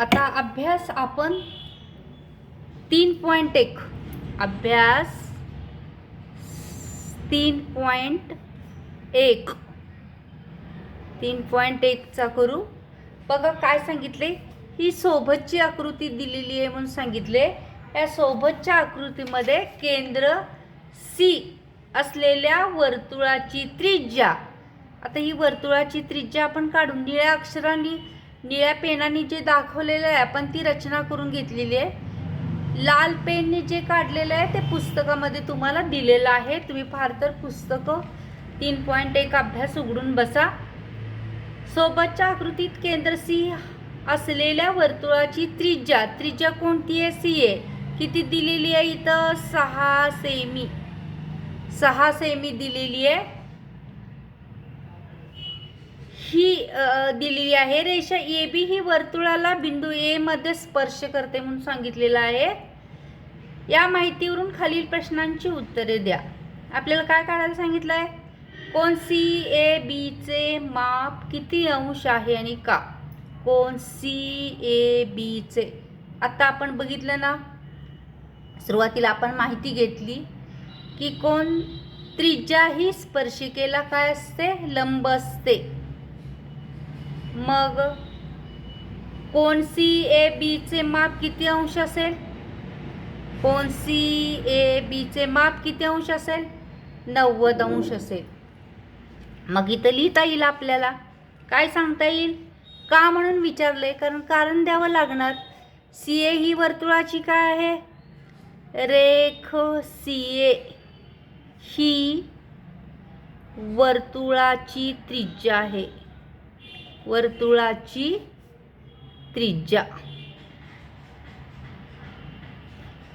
आता अभ्यास आपण तीन पॉईंट एक. अभ्यास तीन पॉईंट एक. तीन पॉईंट एकचा करू. बघा काय सांगितले? ही सोबतची आकृती दिलेली आहे म्हणून सांगितले. या सोबतच्या आकृतीमध्ये केंद्र सी असलेल्या वर्तुळाची त्रिज्या. आता ही वर्तुळाची त्रिज्या आपण काढून निळ्या अक्षरांनी निळ्या पेनाने जे दाखवलेलं आहे आपण ती रचना करून घेतलेली आहे. लाल पेनने जे काढलेलं आहे ते पुस्तकामध्ये तुम्हाला दिलेलं आहे. तुम्ही फार तर पुस्तकं तीन पॉईंट एक अभ्यास उघडून बसा. सोबतच्या आकृतीत केंद्र सी असलेल्या वर्तुळाची त्रिज्या त्रिज्या कोणती आहे? सी आहे किती दिलेली आहे? इथं सहा सेमी. सहा सेमी दिलेली आहे. ही दिलेली आहे. रेषा ए बी ही वर्तुळाला बिंदू ए मध्ये स्पर्श करते म्हणून सांगितलेलं आहे. या माहितीवरून खालील प्रश्नांची उत्तरे द्या. आपल्याला काय काढायला सांगितलं आहे? कोण सी ए बीचे माप किती अंश आहे आणि का? कोण सी ए बीचे आता आपण बघितलं ना सुरुवातीला आपण माहिती घेतली की कोण त्रिज्या ही स्पर्शिकेला काय असते? लंब असते. मग कोण सी ए बीचे माप किती अंश असेल? कोण सी ए बीचे माप किती अंश असेल? नव्वद अंश असेल. मग इथं लिहिता येईल आपल्याला. काय सांगता येईल? का म्हणून विचारले कारण कारण द्यावं लागणार. सी ए ही वर्तुळाची काय आहे? रेख सी ए ही वर्तुळाची त्रिज्या आहे. वर्तुळाची त्रिज्या.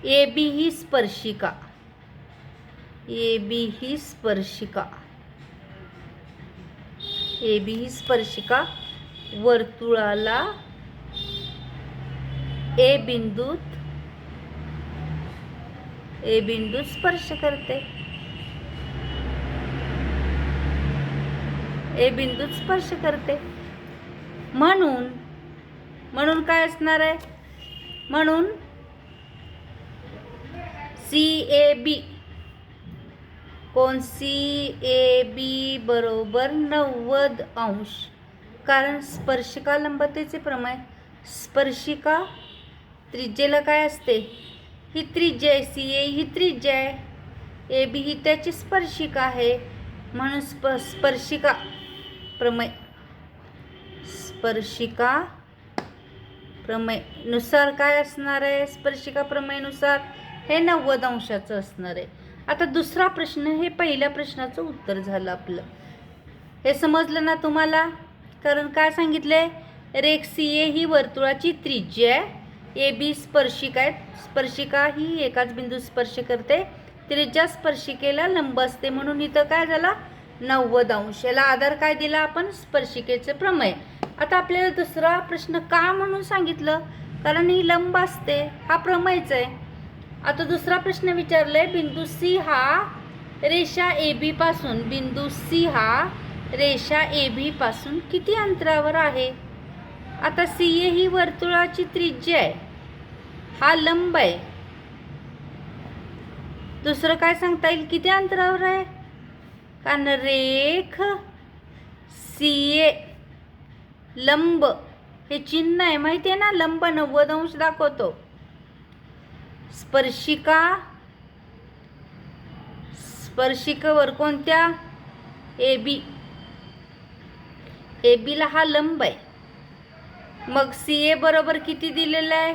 ए बी ही स्पर्शिका. ए बी ही स्पर्शिका. ए बी ही स्पर्शिका वर्तुळाला ए बिंदूत ए बिंदूत स्पर्श करते. ए बिंदूत स्पर्श करते. म्हणून म्हणून काय असणार आहे? म्हणून सी ए बी कोण? सी ए बी बरोबर नव्वद अंश. कारण स्पर्शिका लंबतेचे प्रमाण स्पर्शिका त्रिज्येला काय असते? ही त्रिज्या आहे सी ए ही त्रिज्या आहे. ए बी ही त्याची स्पर्शिका आहे. म्हणून स्प स्पर्शिका प्रमेय. स्पर्शिका प्रमेयनुसार काय असणार आहे? स्पर्शिका प्रमेयनुसार हे नव्वद अंशाचं असणार आहे. आता दुसरा प्रश्न हे पहिल्या प्रश्नाचं उत्तर झालं आपलं. हे समजलं ना तुम्हाला? कारण काय सांगितले रेख ए ही वर्तुळाची त्रिज्य आहे. ए बी स्पर्शिका आहे स्पर्शिका ही एकाच बिंदू स्पर्श करते. त्रिज्या स्पर्शिकेला लंब असते म्हणून इथं काय झाला? नव्वद अंश. याला आधार काय दिला आपण? स्पर्शिकेचे प्रमेय. आता आपल्याला दुसरा प्रश्न का म्हणून सांगितलं? कारण ही लंब असते हा प्रमयच आहे. आता दुसरा प्रश्न विचारलाय बिंदू सी हा रेषा ए बी पासून बिंदू सी हा रेषा ए बी पासून किती अंतरावर आहे? आता सी ए ही वर्तुळाची त्रिज्या आहे. हा लंब आहे. दुसरं काय सांगता येईल? किती अंतरावर आहे? कारण रेख सी ए लंब. हे चिन्ह आहे माहिती आहे ना? लंब नव्वद अंश दाखवतो. स्पर्शिका स्पर्शिकेवर कोणत्या? A B. ए बीला हा लंब आहे. मग सी ए बरोबर किती दिलेलं आहे?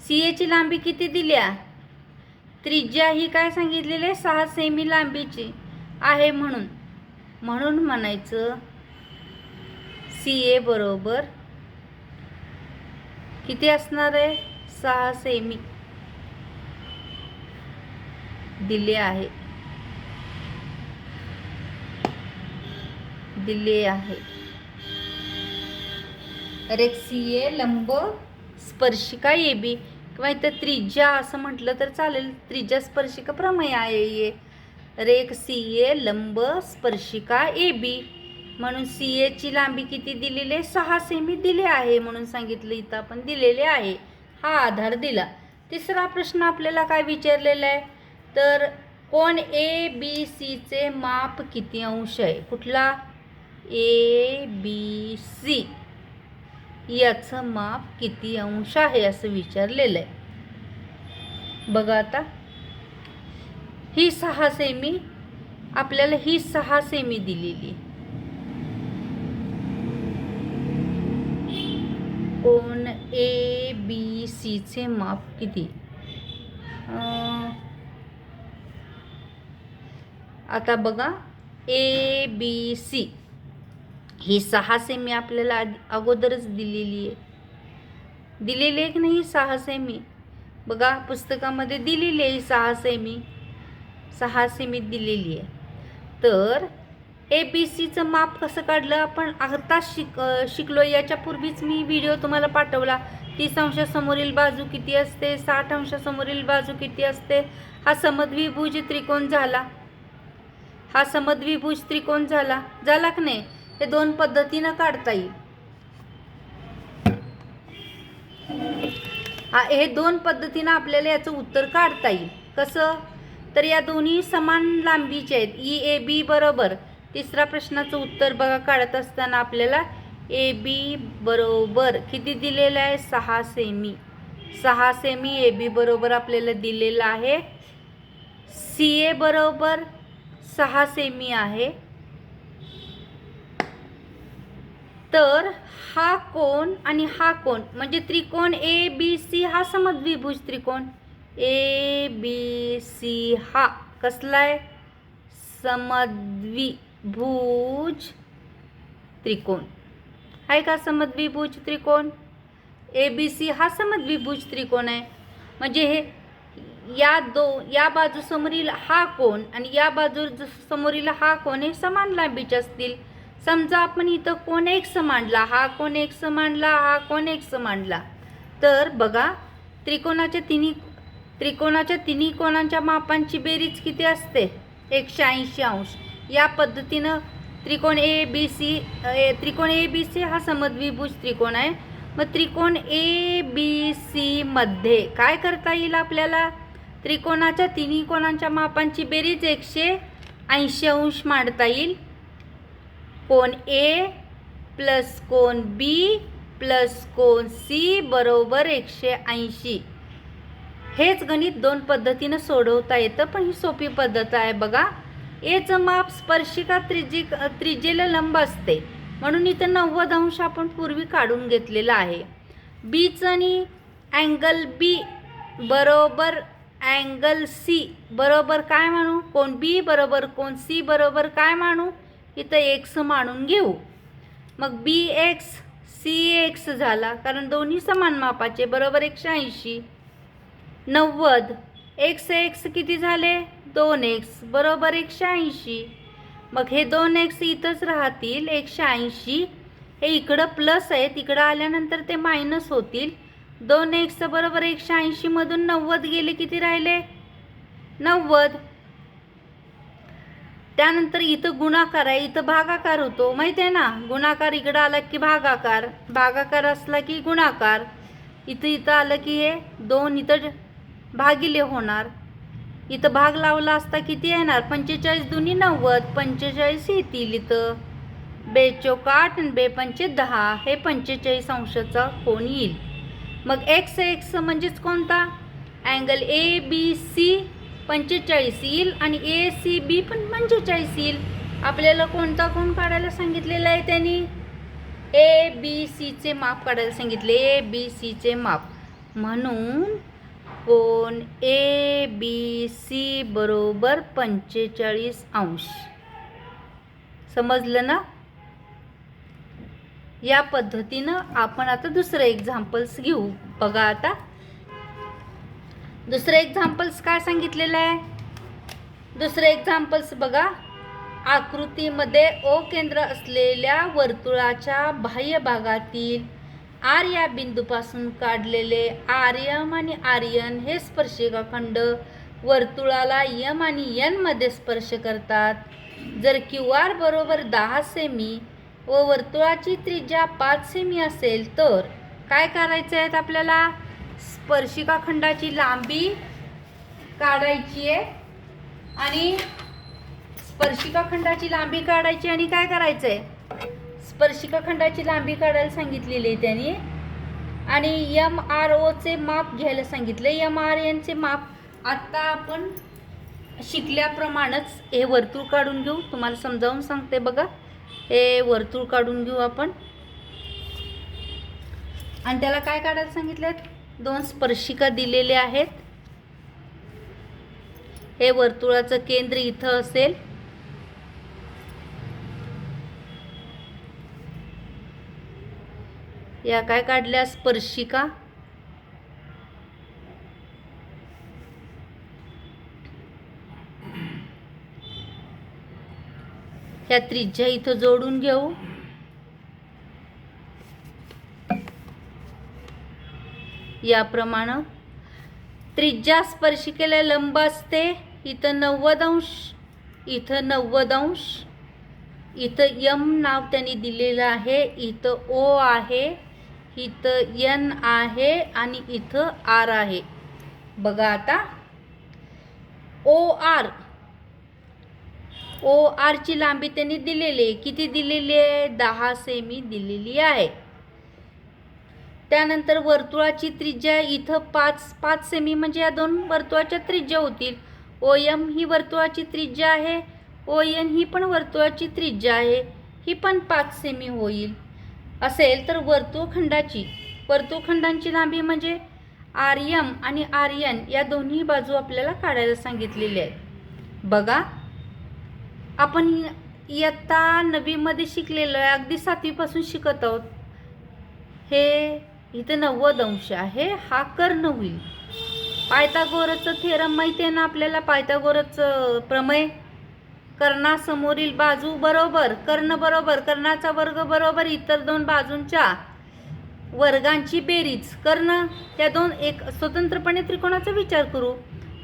सी एची लांबी किती दिल्या त्रिज्या ही काय सांगितलेली आहे? सहा सेमी लांबीची आहे म्हणून. म्हणून म्हणायचं सी ए बरोबर. किती असणार आहे? सहा सेमी. दिले आहे. दिले आहे. रेख सी ए लंब स्पर्शिका ए बी किंवा इथं त्रिज्या असं म्हटलं तर चालेल. त्रिज्या स्पर्शिका प्रमेय आहे. ये रेख सी ए लंब स्पर्शिका ए बी. म्हणून सी एची लांबी किती दिलेली आहे? सहा सेमी दिले आहे म्हणून सांगितलं. इथं आपण दिलेले आहे. हा आधार दिला. तिसरा प्रश्न आपल्याला काय विचारलेला आहे? तर कोण ए बी सीचे माप किती अंश आहे? कुठला? ए बी सी याचं माप किती अंश आहे असं विचारलेलं आहे. बघा आता. ही सहा सेमी आपल्याला ही सहा सेमी दिलेली कोण ए बी सीचे माप किती? आता बघा ए बी सी. ही सहा सेमी आपल्याला अगोदरच दिलेली आहे. दिलेली आहे की नाही सहा सेमी बघा पुस्तकामध्ये दिलेली आहे सहा सेमी सहा सेमी दिलेली आहे. तर ए बी सीचं माप कसं काढलं? आपण आताच शिक शिकलो याच्यापूर्वीच मी व्हिडिओ तुम्हाला पाठवला. तीस अंशासमोरील बाजू किती असते? साठ अंशासमोरील बाजू किती असते? हा समद्विभुज त्रिकोण झाला. हा समद्विभुज त्रिकोण झाला. झाला की नाही? हे दोन पद्धतीनं काढता येईल. हा हे दोन पद्धतीनं आपल्याला याचं उत्तर काढता येईल. कसं? तर या दोन्ही समान लांबीचे आहेत. ई ए बी बरोबर. तिसरा प्रश्नाचं उत्तर बघा काढत असताना आपल्याला ए बी बरोबर किती दिलेलं आहे? सहा सेमी. सहा सेमी ए बी बरोबर आपल्याला दिलेलं आहे. सी ए बरोबर सहा सेमी आहे. तर हा कोण आणि हा कोण म्हणजे त्रिकोण ए बी सी हा समद्विभुज त्रिकोण. ए बी सी हा कसला आहे? समद्वी भुज त्रिकोण. आहे का समद्विभुज त्रिकोण? ए बी सी हा समद्विभुज त्रिकोण आहे. म्हणजे हे या दो या बाजू समोरील हा कोण आणि या बाजू समोरील हा कोण हे समान लांबीचे असतील. समजा आपण इथं कोण एक मांडला हा कोण एक मांडला हा कोण एक मांडला तर बघा त्रिकोणाच्या तिन्ही त्रिकोणाच्या तिन्ही कोणांच्या मापांची बेरीज किती असते? एकशे ऐंशी अंश. या पद्धतीनं त्रिकोण ए बी सी त्रिकोण ए बी सी हा समद्विभुज त्रिकोण आहे. मग त्रिकोण ए बी सी मध्ये काय करता येईल आपल्याला? त्रिकोणाच्या तिन्ही कोणांच्या मापांची बेरीज एकशे ऐंशी अंश मांडता येईल. कोण ए प्लस कोण बी प्लस कोण सी बरोबर एकशे ऐंशी. हेच गणित दोन पद्धतीनं सोडवता येतं पण ही सोपी पद्धत आहे बघा. एचं माप स्पर्शिका त्रिजी त्रिजेला लंब असते. म्हणून इथं नव्वद अंश आपण पूर्वी काढून घेतलेला आहे. बीचं आणि अँगल बी बरोबर अँगल सी बरोबर काय मानू? कोण बी बरोबर कोण सी बरोबर काय मानू? इथं एक्स मानून घेऊ. मग बी एक्स सी एक्स झाला. कारण दोन्ही समान मापाचे. बरोबर एकशे ऐंशी. नव्वद. एक्स एक्स किती झाले? दोन एक्स बरोबर एकशे ऐंशी. मग हे दोन एक्स इथंच राहतील एकशे ऐंशी. हे इकडं प्लस आहे तिकडं आल्यानंतर ते मायनस होतील. दोन एक्स बरोबर एकशे ऐंशीमधून नव्वद गेले किती राहिले? नव्वद. त्यानंतर इथं गुणाकार आहे इथं भागाकार होतो. माहिती आहे ना? गुणाकार इकडं आला की भागाकार. भागाकार असला की गुणाकार. इथं इथं आलं की हे दोन इथं भागिले होणार. इथं भाग लावला असता किती येणार? पंचेचाळीस दुनी नव्वद पंचेचाळीस येतील इथं. बेचोक आठ आणि बेपंचे दहा हे पंचेचाळीस अंशाचा कोण येईल? मग एक्स एक्स म्हणजेच कोणता? अँगल ए बी सी पंचेचाळीस येईल आणि ए सी बी पण पंचेचाळीस येईल. आपल्याला कोणता कोण काढायला सांगितलेला आहे त्यांनी? ए बी सीचे माप काढायला सांगितले. ए बी सीचे माप. म्हणून कोण ए बी सी बरोबर पंचेचाळीस अंश. समजलं ना? या पद्धतीनं आपण आता दुसरं एक्झाम्पल्स घेऊ. बघा आता. दुसरं एक्झाम्पल्स काय सांगितलेलं आहे? दुसरं एक्झाम्पल्स बघा. आकृतीमध्ये ओ केंद्र असलेल्या वर्तुळाच्या बाह्य भागातील आर या बिंदूपासून काढलेले आर्यम आणि आर्यन हे स्पर्शिका खंड वर्तुळाला यम आणि यनमध्ये स्पर्श करतात. जर क्यू आर बरोबर दहा सेमी व वर्तुळाची त्रिज्या पाच सेमी असेल तर काय करायचं आहे आपल्याला? स्पर्शिका खंडाची लांबी काढायची आहे आणि स्पर्शिका खंडाची लांबी काढायची आणि काय करायचं आहे स्पर्शिका खंडाची लांबी काढायला सांगितलेली आहे त्यांनी. आणि एम आर ओचे माप घ्यायला सांगितलं एम आर एनचे माप आत्ता आपण शिकल्याप्रमाणेच हे वर्तुळ काढून घेऊ. तुम्हाला समजावून सांगते बघा. हे वर्तुळ काढून घेऊ आपण. आणि त्याला काय काढायला सांगितलं दोन स्पर्शिका दिलेल्या आहेत. हे वर्तुळाचं केंद्र इथं असेल. या काय काढल्या? स्पर्शिका. ह्या त्रिज्या इथं जोडून घेऊ. याप्रमाणे. त्रिज्या स्पर्शिकेला लंब असते. इथं नव्वद अंश इथं नव्वद अंश इथं यम नाव त्यांनी दिलेलं आहे इथं ओ आहे. इथं एन आहे आणि इथं आर आहे. बघा आता. ओ आर ओ आरची लांबी त्यांनी दिलेली आहे. किती दिलेली आहे? दहा सेमी दिलेली आहे. त्यानंतर वर्तुळाची त्रिज्या इथं पाच पाच सेमी म्हणजे या दोन वर्तुळाच्या त्रिज्या होतील. ओ एम ही वर्तुळाची त्रिज्या आहे. ओ एन ही पण वर्तुळाची त्रिज्या आहे. ही पण पाच सेमी होईल. असेल तर वर्तुळखंडाची. वर्तुळखंडांची लांबी म्हणजे आर यम आणि आर एन या दोन्ही बाजू आपल्याला काढायला सांगितलेल्या आहेत. बघा आपण इयत्ता नवीमध्ये शिकलेलो आहे अगदी सातवीपासून शिकत आहोत. हे इथं नव्वद अंश आहे हा कर्ण होईल. पायथागोरसचं थेरम माहिती आहे ना आपल्याला? पायथागोरसचं प्रमेय? कर्णासमोरील बाजू बरोबर कर्ण बरोबर कर्णाचा वर्ग बरोबर इतर दोन बाजूंच्या वर्गांची बेरीज. कर्ण त्या दोन एक स्वतंत्रपणे त्रिकोणाचा विचार करू.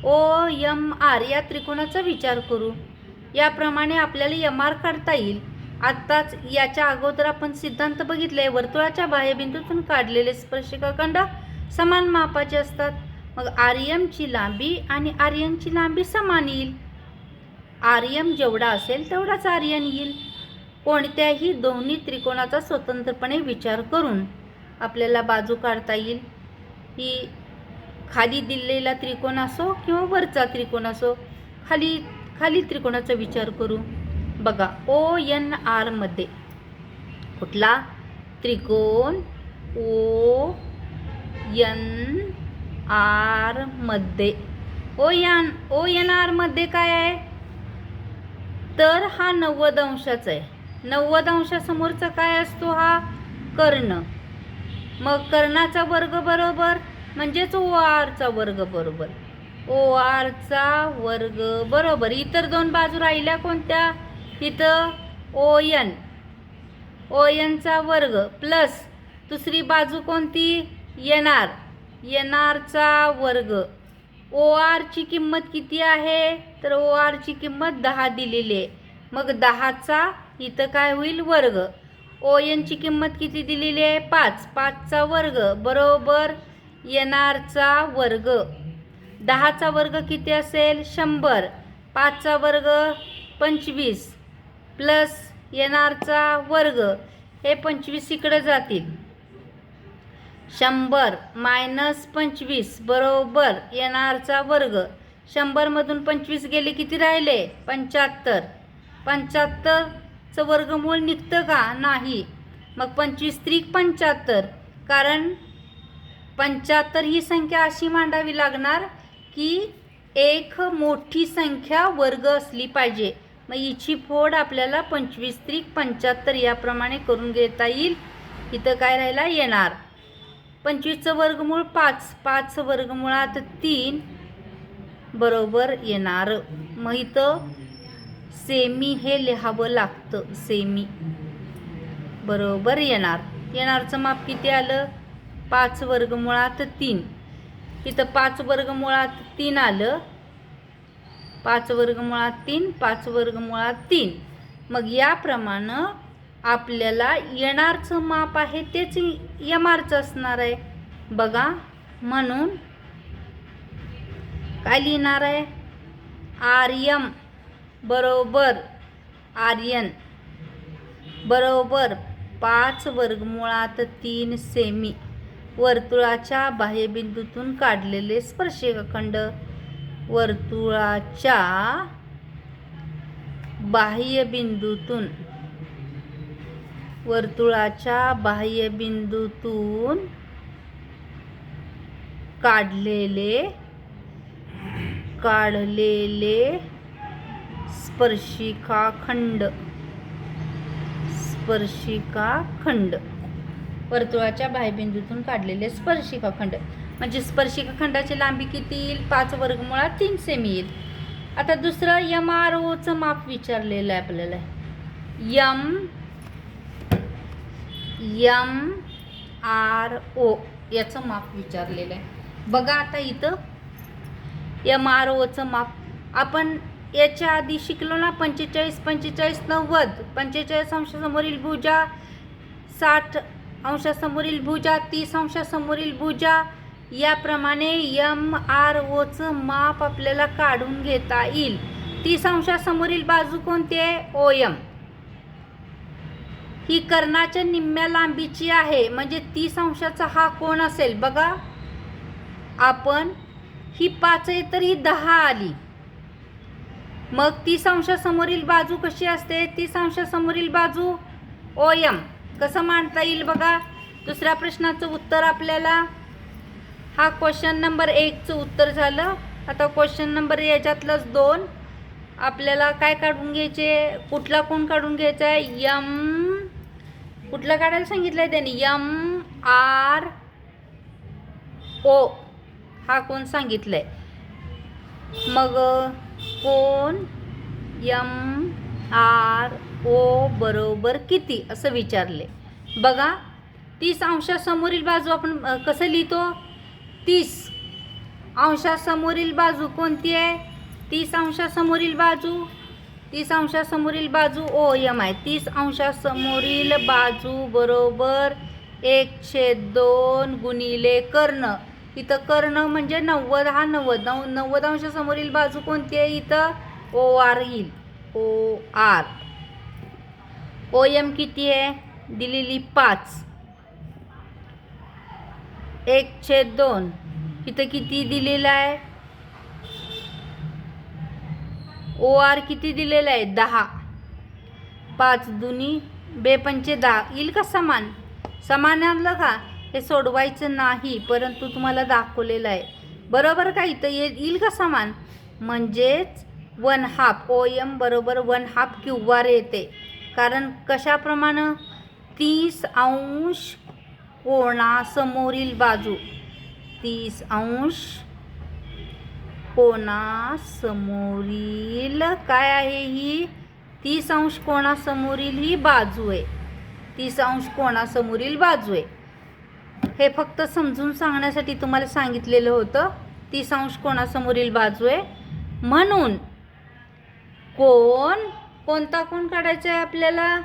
ओ यम आर या त्रिकोणाचा विचार करू. याप्रमाणे आपल्याला यम आर काढता येईल. आत्ताच याच्या अगोदर आपण सिद्धांत बघितले वर्तुळाच्या बाह्यबिंदूतून काढलेले स्पर्शिकाखंड समान मापाचे असतात. मग आर्यमची लांबी आणि आर्यनची लांबी समान येईल. आर्यम जेवढा असेल तेवढाच आर्यन येईल. कोणत्याही दोन्ही त्रिकोणाचा स्वतंत्रपणे विचार करून आपल्याला बाजू काढता येईल. ही खाली दिलेला त्रिकोण असो किंवा वरचा त्रिकोण असो खाली खाली त्रिकोणाचा विचार करू. बघा ओ एन आरमध्ये कुठला त्रिकोण ओ एन आरमध्ये ओ एन ओ एन आरमध्ये काय आहे? तर हा नव्वद अंशाचा आहे. नव्वद अंशासमोरचा काय असतो हा? कर्ण. मग कर्णाचा वर्ग बरोबर म्हणजेच ओ आरचा वर्ग बरोबर. ओ आरचा वर्ग बरोबर. इतर दोन बाजू राहिल्या कोणत्या? इथं ओ एन ओ एनचा वर्ग प्लस दुसरी बाजू कोणती? येणार येणारचा वर्ग. ओ आरची किंमत किती आहे? तर ओ आरची किंमत दहा दिलेली आहे. मग दहाचा इथं काय होईल? वर्ग. ओ एनची किंमत किती दिलेली आहे? पाच. पाचचा वर्ग बरोबर येणारचा वर्ग. दहाचा वर्ग किती असेल? शंभर. पाचचा वर्ग पंचवीस. प्लस येणारचा वर्ग. हे पंचवीस इकडे जातील. शंभर मायनस पंचवीस बरोबर येणारचा वर्ग. शंभरमधून पंचवीस गेले किती राहिले? पंच्याहत्तर. पंच्याहत्तरचं वर्गमूळ निघतं का? नाही. मग पंचवीस त्रिक पंच्याहत्तर. कारण पंच्याहत्तर ही संख्या अशी मांडावी लागणार की एक मोठी संख्या वर्ग असली पाहिजे. मग हिची फोड आपल्याला पंचवीस त्रिक पंच्याहत्तर याप्रमाणे करून घेता येईल. इथं काय राहिला? येणार. पंचवीसचं वर्गमूळ पाच. पाचचं वर्गमुळात तीन. बरोबर येणार. मग इथं सेमी हे लिहावं लागतं सेमी. बरोबर येणार. येणारचं माप किती आलं? पाच वर्गमुळात तीन. इथं पाच वर्गमुळात तीन आलं. पाच वर्गमुळात तीन पाच वर्गमुळात तीन. मग याप्रमाणे आपल्याला येणारचं माप आहे तेच यमारचं आरचं असणार आहे. बघा म्हणून काय लिहिणार आहे. आर्यम बरोबर आर्यन बरोबर पाच वर्गमुळात तीन सेमी वर्तुळाच्या बाह्यबिंदूतून काढलेले स्पर्शिकाखंड. वर्तुळाच्या बाह्यबिंदूतून वर्तुळाच्या बाह्यबिंदूतून काढलेले काढलेले स्पर्शिका खंड. स्पर्शिका खंड. वर्तुळाच्या बाह्यबिंदूतून काढलेले स्पर्शिका खंड. म्हणजे स्पर्शिका खंडाची लांबी किती येईल? पाच वर्गमुळात तीन सेमी येईल. आता दुसरं यम आर ओचं माप विचारलेलं आहे आपल्याला. यम यम आर ओ याचं माप विचारलेलं आहे. बघा आता इथं एम आर ओचं माप. आपण याच्या आधी शिकलो ना पंचेचाळीस पंचेचाळीस नव्वद. पंचेचाळीस अंशासमोरील भुजा साठ अंशासमोरील भुजा तीस अंशासमोरील भुजा याप्रमाणे एम आर ओचं माप आपल्याला काढून घेता येईल. तीस अंशासमोरील बाजू कोणती आहे? O M. ही कर्णाच्या निम्म्या लांबीची आहे. म्हणजे तीस अंशाचा हा कोण असेल बघा. आपण ही पाच आहे तर ही दहा आली. मग तीस अंशासमोरील बाजू कशी असते? तीस अंशासमोरील बाजू ओ एम कसं मांडता येईल बघा? दुसऱ्या प्रश्नाचं उत्तर आपल्याला हा क्वेश्चन नंबर एकचं उत्तर झालं. आता क्वेश्चन नंबर याच्यातलंच दोन. आपल्याला काय काढून घ्यायचे? कुठला कोण काढून घ्यायचा? आहे यम. कुठला काढायला सांगितलं आहे त्यांनी? M R O. हा कोण सांगितलंय? मग कोण? यम आर ओ बरोबर किती? असं विचारले. बघा तीस अंशासमोरील बाजू आपण कसं लिहितो? तीस. अंशासमोरील बाजू कोणती आहे? तीस अंशासमोरील बाजू? तीस अंशासमोरील बाजू ओ यम आहे. तीस अंशासमोरील बाजू बरोबर एक छेद दोन गुणिले कर्ण. इथं कर्ण म्हणजे नव्वद हा नव्वद. नव नव्वद अंशासमोरील बाजू कोणती आहे? इथं ओ आर येईल. ओ आर ओ एम किती आहे? दिलेली पाच. एक छेद दोन. इथं किती दिलेलं आहे? ओ आर किती दिलेलं आहे? दहा. पाच दुनी बेपंचे दहा. येईल का समान? समान आणलं का? हे सोडवायचं नाही परंतु तुम्हाला दाखवलेलं आहे. बरोबर का इथं येईल का समान? म्हणजेच वन हाफ ओ एम बरोबर वन हाफ क्यू आर येते. कारण कशाप्रमाणे? तीस अंश कोणासमोरील बाजू? तीस अंश कोणासमोरील काय आहे ही? तीस अंश कोणासमोरील ही बाजू आहे. तीस अंश कोणासमोरील बाजू आहे. हे फक्त समजून सांगण्यासाठी तुम्हाला सांगितलेलं होतं. तीस अंश कोणासमोरील बाजू आहे? म्हणून कोण कोणता कोण काढायचा आहे आपल्याला?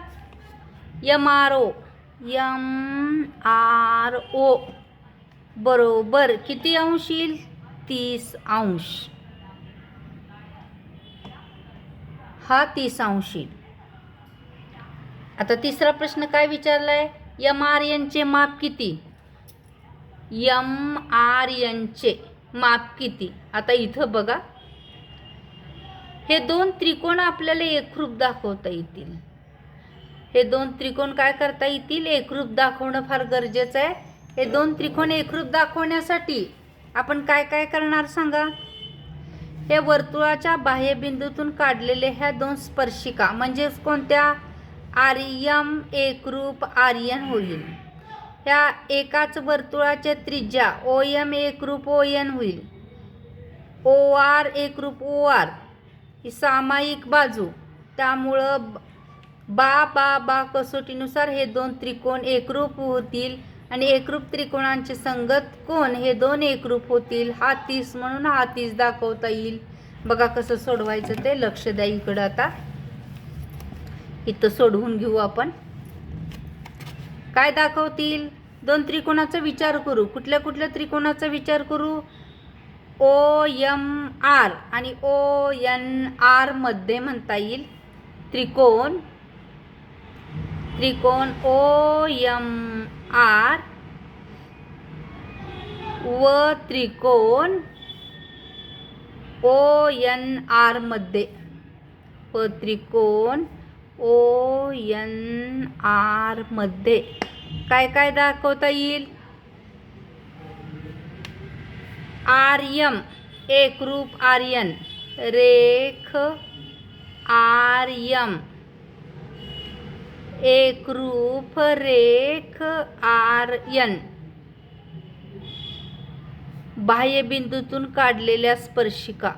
M R O. M R O. बरोबर. किती अंश येईल? तीस अंश. हा तीस अंश येईल. आता तिसरा प्रश्न काय विचारलाय? यम आर एनचे माप किती? यम आर यांचे माप किती? आता इथं बघा. हे दोन त्रिकोण आपल्याला एकरूप दाखवता येतील. हे दोन त्रिकोण काय करता येतील? एकरूप दाखवणं फार गरजेचं आहे. हे दोन त्रिकोण एकरूप दाखवण्यासाठी आपण काय काय करणार सांगा? हे वर्तुळाच्या बाह्यबिंदूतून काढलेले ह्या दोन स्पर्शिका म्हणजेच कोणत्या? आर्यम एकरूप आर्यन होईल. ह्या एकाच वर्तुळाच्या त्रिज्या ओ एम एकरूप ओ एन होईल. ओ आर एकरूप ओ आर ही सामायिक बाजू. त्यामुळं ब- बा बा बा कसोटीनुसार हे दोन त्रिकोण एकरूप होतील आणि एकरूप त्रिकोणांचे संगत कोण हे दोन एकरूप होतील हा तीस म्हणून हा तीस दाखवता येईल. बघा कसं सोडवायचं ते लक्ष द्या इकडं आता. इथं सोडवून घेऊ आपण. काय दाखवतील? दोन त्रिकोणाचा विचार करू. कुठल्या कुठल्या त्रिकोणाचा विचार करू? ओ यम आर आणि ओ एन आरमध्ये म्हणता येईल त्रिकोण. त्रिकोण ओ यम आर व त्रिकोण ओ एन आरमध्ये. व त्रिकोण ओ एन आरमध्ये. काय काय दाखवता येईल? आर्यम एकरूप आर्यन रेख आर्यम एकरूप रेख आर्यन बाह्यबिंदूतून काढलेल्या स्पर्शिका.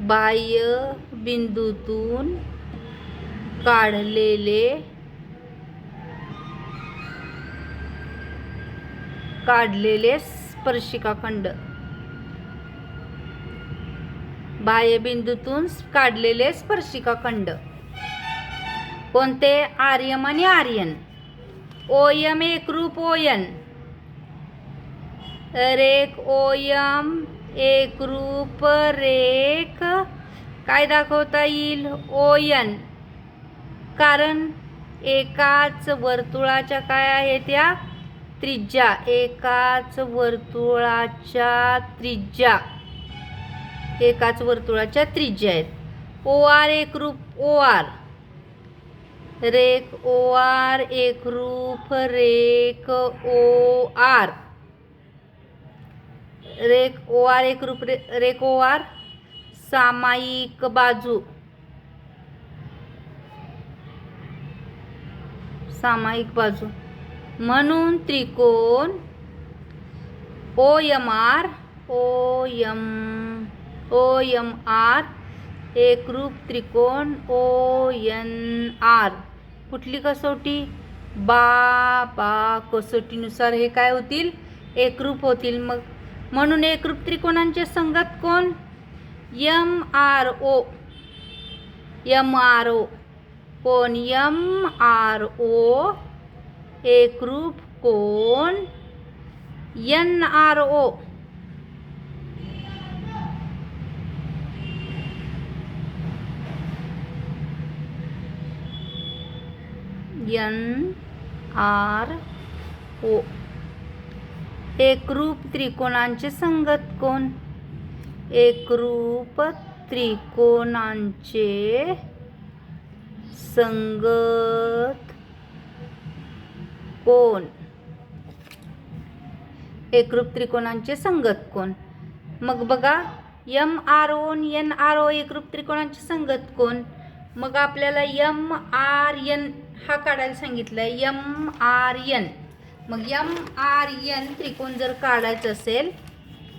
बाह्य बिंदूतून काढलेले. काढलेले स्पर्शिकाखंड बाह्यबिंदूतून काढलेले स्पर्शिकाखंड कोणते? आर्यम आणि आर्यन. ओयम एकरूप ओयन. रेख ओयम एकरूप रेख. काय दाखवता येईल? ओयन. कारण एकाच वर्तुळाच्या काय आहे त्या? त्रिज्या. एकाच वर्तुळाच्या त्रिज्या. एकाच वर्तुळाच्या त्रिज्या आहेत. ओ आर एकरूप ओ आर रेख ओ आर एकरूप रेख ओ आर रेख ओ आर एकरूप रे रेख ओ आर सामायिक बाजू. सामायिक बाजू. म्हणून त्रिकोण O M R O M O M R एकरूप त्रिकोण ओ यन आर कुठली कसोटी? बा बा कसोटीनुसार हे काय होतील? एकरूप होतील मग. म्हणून एकरूप त्रिकोणांचे संगत कोण? M R O M R O कोण यम आर ओ? एकरूप कोण N R O? N R O. एकरूप त्रिकोणांचे संगत कोण? एकरूप त्रिकोणांचे संगत कोण? एकरूप त्रिकोणांचे संगत कोण? मग बघा M R O N R O एकरूप त्रिकोणांचे संगत कोण? मग आपल्याला यम आर एन हा काढायला सांगितलं आहे यम आर एन. मग यम आर एन त्रिकोण जर काढायचं असेल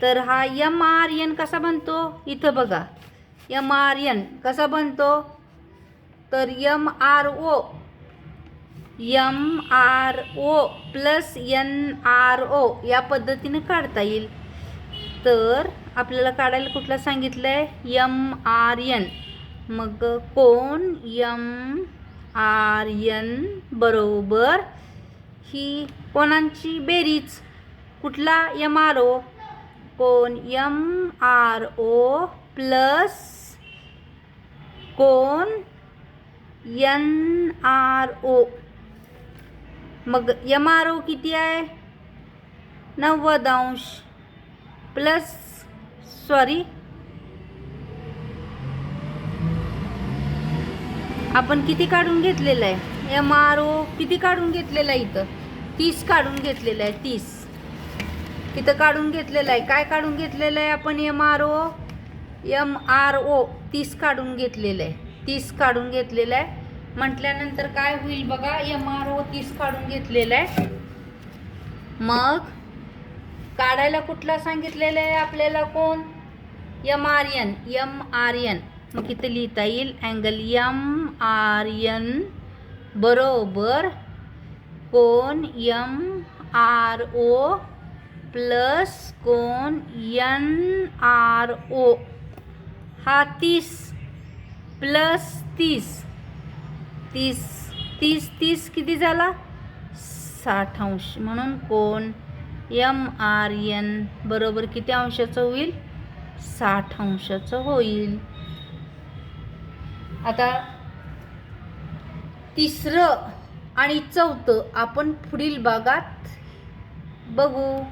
तर हा यम आर एन कसा बनतो? इथं बघा. यम आर एन कसा बनतो? तर M R O M R O plus N R O या पद्धतीने काढता येईल. तर आपल्याला काढायला कुठला सांगितलं आहे यम आर एन मग कोण? यम आर एन बरोबर ही कोणांची बेरीज? कुठला यम आर ओ कोण? यम आर ओ प्लस कोण? N R O. मग यम आर ओ किती आहे? नव्वद अंश. Plus sorry. आपण किती काढून घेतलेलं आहे? एम आर ओ किती काढून घेतलेलं आहे इथं? तीस काढून घेतलेलं आहे तीस. इथं काढून घेतलेलं आहे. काय काढून घेतलेलं आहे आपण? M R O. M R O तीस काढून घेतलेलं आहे. तीस काढून घेतलेलं आहे म्हटल्यानंतर काय होईल बघा एम आर ओ तीस काढून घेतलेलं आहे मग काढायला कुठला सांगितलेलं आहे आपल्याला कोण? M R N M R N मग इथं लिहिता येईल अँगल एम आर एन बरोबर कोण एम आर ओ प्लस कोण एन आर ओ हा तीस. प्लस तीस. तीस तीस तीस किती झाला? साठ अंश. म्हणून कोण एम आर एन बरोबर किती अंशाचं होईल? साठ अंशाचं होईल. आता तिसरं आणि चौथं आपण पुढील भागात बघू.